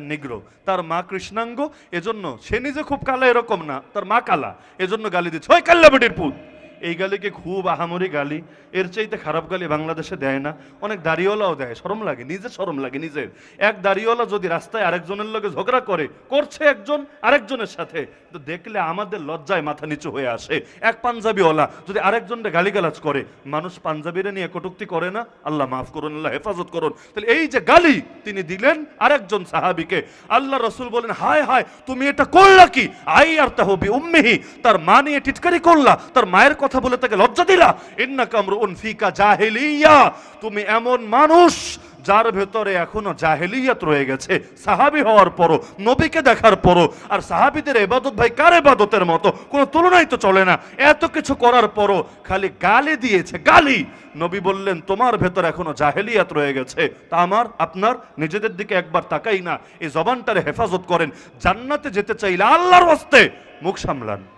নিগ্রো তার মা কৃষ্ণাঙ্গ, এজন্য সে নিজে খুব কালা এরকম না। তার মা কালা, এজন্য গালি দিচ্ছে, ওই কাল্লা বেটির পুত। এই গালিকে খুব আহামরি গালি? এর চাইতে খারাপ গালি বাংলাদেশে দেয় না। অনেক দাড়িওয়ালাও দেয়, শরম লাগে নিজে শরম লাগে, নিজের। এক দাড়িওয়ালা যদি রাস্তায় আরেকজনের লগে ঝগড়া করে, করছে একজন আরেকজনের সাথে, তো দেখলে আমাদের লজ্জায় মাথা নিচু হয়ে আসে। এক পাঞ্জাবিওয়ালা যদি আরেকজনকে গালিগালাজ করে, মানুষ পাঞ্জাবিরে নিয়ে কটুক্তি করে না? আল্লাহ মাফ করুন, আল্লাহ হেফাজত করুন। তাহলে এই যে গালি তিনি দিলেন আরেকজন সাহাবিকে, আল্লাহ রসুল বলেন, হায় হায়, তুমি এটা করলা কি? আই আর তাহবি উম্মিহি। তার মা নিয়ে টিটকারি করলা, তার মায়ের কথা বলে তাকে লজ্জা দিলা? ইন্না কামরুন ফিকা জাহেলিয়া। তুমি এমন মানুষ যার ভেতরে এখনও জাহেলিয়াত রয়ে গেছে। সাহাবি হওয়ার পরও, নবীকে দেখার পরও, আর সাহাবিদের এবাদত ভাই কার এবাদতের মতো? কোনো তুলনাই তো চলে না। এত কিছু করার পরও খালি গালি দিয়েছে, গালি। নবী বললেন, তোমার ভেতর এখনও জাহেলিয়াত রয়ে গেছে। তা আমার, আপনার, নিজেদের দিকে একবার তাকাই না। এই জবানটারে হেফাজত করেন। জান্নাতে যেতে চাইলে আল্লাহর হস্তে মুখ সামলান।